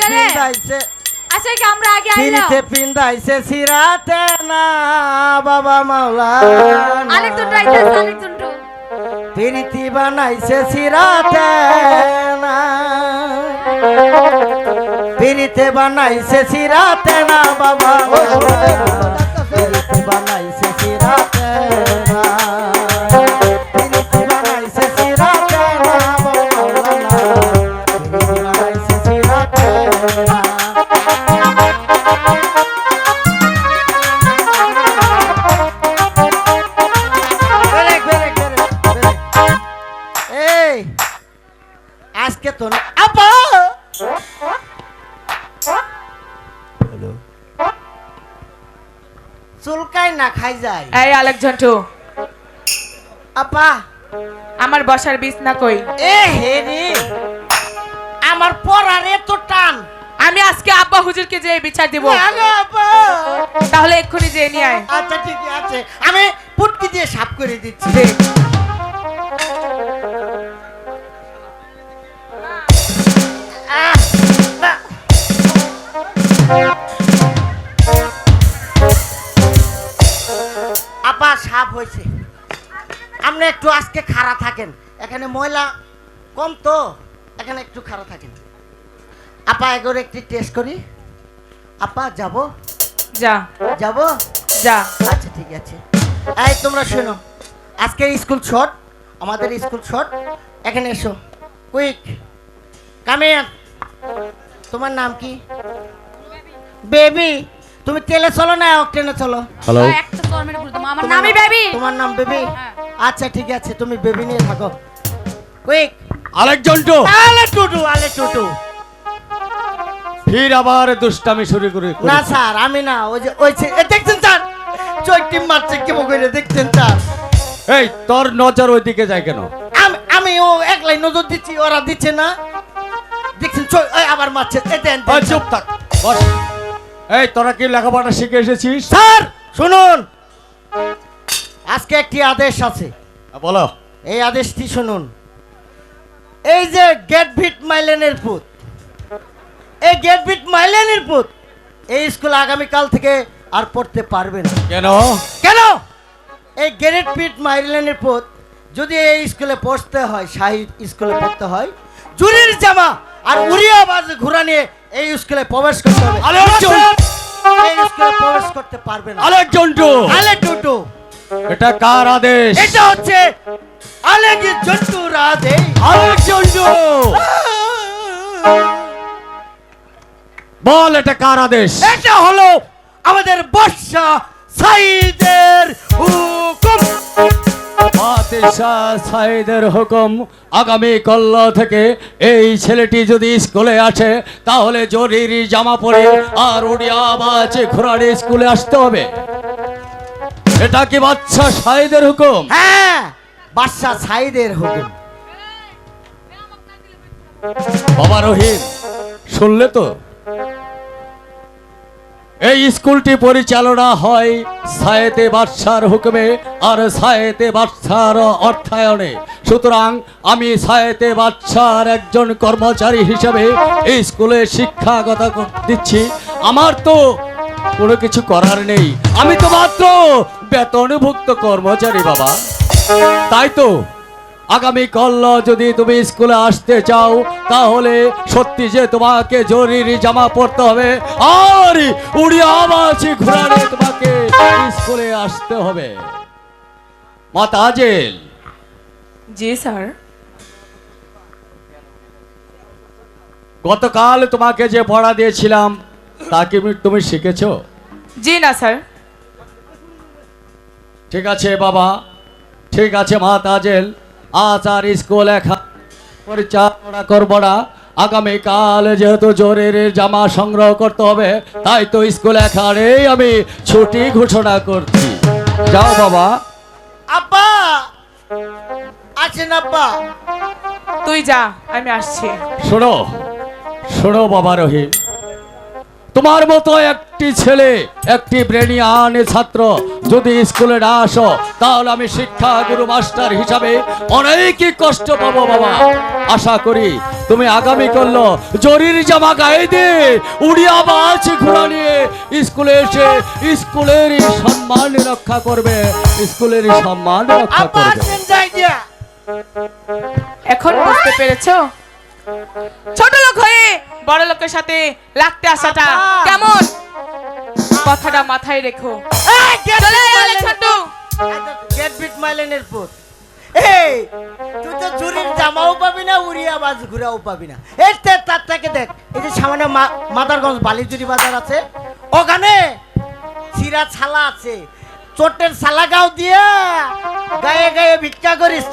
চলে। পিন্দাইছে আচ্ছা কি আমরা আগে আইলাম। ফিরিতে পিন্দাইছে সিরাতে না বাবা মাওলা আরেকজন আলে তো টু পিড়িতি বানাইছে সিরাতে না। ফিরিতে বানাইছে সিরাতে না বাবা আজকে তো চুলকাই না খাই যায়। এই আরেকজন টু আপা আমার বসার বিছনা কই? এ হে রে আমার পড়ার এত টান। আমি আজকে আব্বা হুজুরকে যে বিচার দিব। আপা তাহলে এক্ষুনি যে নিয়ে আয়। আচ্ছা ঠিক আছে। আমি পুটকি দিয়ে সাফ করে দিচ্ছি। হয়েছে। আপনি একটু আজকে খাড়া থাকেন। এখানে ময়লা কম তো এখানে একটু খাড়া থাকেন। আপা এগোর একটি টেস্ট করি। আপা যাব? যা। যাব? যা। আচ্ছা ঠিক আছে। এই তোমরা শোনো। আজকে স্কুল শর্ট আমাদের স্কুল শর্ট এখানে এসো। কুইক কামে তোমার নাম কি? বেবি তুমি তেলে চলো না অকটেনে চলো। হ্যালো আমার নামই বেবি। তোমার নাম বেবি? হ্যাঁ। আচ্ছা ঠিক আছে তুমি বেবি নিয়ে থাকো। কুইক আরেকজন তো আলে টুটু আলে টুটু। ফির আবার দুষ্টামি শুরু করে না স্যার আমি না ওই যে ওই যে- এ, দেখছেন স্যার? চৈটি মারছে কেমন করে দেখছেন স্যার? এই তোর নজর ওইদিকে যায় কেন? আমি আমি ও একলাই নজর দিচ্ছি ওরা দিচ্ছে না। দেখছেন আবার মারছে। চুপ থাক বস। এই তোরা কি লেখাপড়া শিখে এসেছিস? স্যার শুনুন। আজকে একটি আদেশ আছে। বলো। এই আদেশটি শুনুন। এই যে গেট ভিট মাইলেনের পুত এই গেট ভিট মাইলেনের পুত এই স্কুল আগামীকাল থেকে আর পড়তে পারবে না। কেন? কেন? এই গ্রেট পিট মাইলেনের পুত যদি এই স্কুলে পড়তে হয় সাহিদ স্কুলে পড়তে হয় চুরির জামা আর উড়িয়া বাজ ঘোরা নিয়ে এই স্কুলে প্রবেশ করতে হবে! এই স্কুলে প্রবেশ করতে পারবে না। আরেকজন তো আলে টুটু এটা কার আদেশ? এটা হচ্ছে আলেগি জন্টু রাধে আরেকজন তো বল এটা কার আদেশ? এটা হলো আমাদের বর্ষা সাইদের হুকুম। ফাতিশা সাইদের হুকুম আগামী কল্ল থেকে এই ছেলেটি যদি স্কুলে আসে তাহলে জরির জামা পরে আর উড়িয়া বাজে ঘোড়ারে স্কুলে আসতে হবে। এটা কি বাচ্চা সাইদের হুকুম? হ্যাঁ বাদশা সাইদের হুকুম। বাবা রহিম শুনলে তো? এই স্কুলটি পরিচালনা হয় সায়েতে বাদশার হুকুমে আর সায়েতে বাদশার অর্থায়নে। সুতরাং আমি সায়েতে বাদশার একজন কর্মচারী হিসেবে এই স্কুলে শিক্ষাগত দিচ্ছি। আমার তো কোনো কিছু করার নেই। আমি তো মাত্র বেতনভুক্ত কর্মচারী বাবা। তাই তো আগামী কল্ল যদি তুমি স্কুলে আসতে চাও তাহলে সত্যি যে তোমাকে জরুরি জামা পড়তে হবে আর উড়িয়া আবাসি ঘোরালে তোমাকে স্কুলে আসতে হবে। মাতাজেল জি স্যার। গতকাল তোমাকে যে পড়া দিয়েছিলাম তা কি তুমি শিখেছো? জি না স্যার। ঠিক আছে বাবা। ঠিক আছে মা তাজেল আজ আর স্কুল একা পরিচালনা করব না। আগামীকাল যেহেতু জোরের জামা সংগ্রহ করতে হবে তাই তো স্কুল এখানেই আমি ছুটি ঘোষণা করছি। যাও বাবা। আব্বা! আছেন আব্বা? তুই যা আমি আসছি। শোনো শোনো বাবা রহিম। তোমার মতো এক একটি ছেলে একটি ব্রেনিয়ান ছাত্র। যদি স্কুলে না আসো তাহলে আমি শিক্ষা গুরু মাস্টার হিসাবে অনেকই কষ্ট পাবো বাবা। আশা করি তুমি আগামী করল জরির জামা গায়ে দিয়ে উড়িয়া বাজ ঘোড়া নিয়ে স্কুলে এসে স্কুলের সম্মান রক্ষা করবে স্কুলের সম্মান রক্ষা করবে। এখন বুঝতে পেরেছ? ছোট লোক হয়ে বড় লোকের সাথে লাগতে আসাটা কেমন? কথাটা মাথায় রেখো। গেট বিট মাইলেনের পুত। এই তুই তো চুরির জামাও পাবি না উড়িয়া বাজ ঘুরাও পাবি না। এই তার থেকে দেখ এই যে সামনে মা- মাদারগঞ্জ বালিচুরি বাজার আছে ওখানে চিরা ছালা আছে। চোটের ছালা গাও দিয়া গায়ে গায়ে ভিক্ষা করিস।